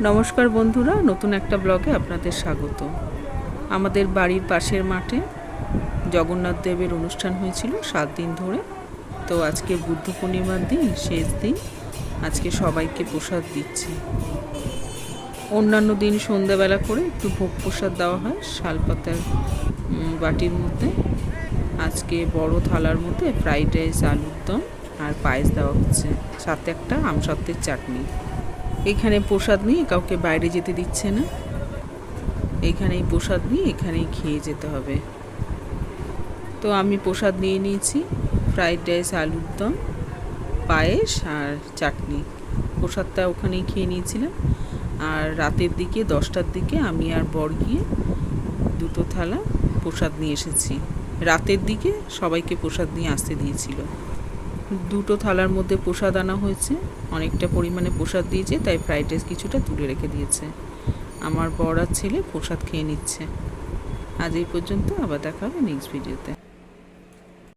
নমস্কার বন্ধুরা, নতুন একটা ব্লগে আপনাদের স্বাগত। আমাদের বাড়ির পাশের মাঠে জগন্নাথ দেবের অনুষ্ঠান হয়েছিল সাত দিন ধরে। তো আজকে বুদ্ধ পূর্ণিমার দিন, শেষ দিন। আজকে সবাইকে প্রসাদ দিচ্ছি। অন্যান্য দিন সন্ধ্যাবেলা করে একটু ভোগ প্রসাদ দেওয়া হয় শালপাতার বাটির মধ্যে। আজকে বড় থালার মধ্যে ফ্রাইড রাইস, আলুর দম আর পায়েস দেওয়া হচ্ছে। সাথে একটা আমসত্ত্বের চাটনি। এখানে প্রসাদ নিয়ে কাউকে বাইরে যেতে দিচ্ছে না। এখানেই প্রসাদ নিয়ে এখানেই খেয়ে যেতে হবে। তো আমি প্রসাদ নিয়ে নিয়েছি, ফ্রাইড রাইস, আলুর দম, পায়েস আর চাটনি। প্রসাদটা ওখানেই খেয়ে নিয়েছিলাম। আর রাতের দিকে, দশটার দিকে আমি আর বর গিয়ে দুটো থালা প্রসাদ নিয়ে এসেছি। রাতের দিকে সবাইকে প্রসাদ নিয়ে আসতে দিয়েছিল। দুটো থালার মধ্যে প্রসাদ আনা হয়েছে। অনেকটা পরিমাণে প্রসাদ দিয়েছে, তাই ফ্রাইড রাইস কিছুটা তুলে রেখে দিয়েছে। আমার বড় ছেলে প্রসাদ খেয়ে নিচ্ছে। আজ এই পর্যন্ত, আবার দেখা হবে নেক্সট ভিডিওতে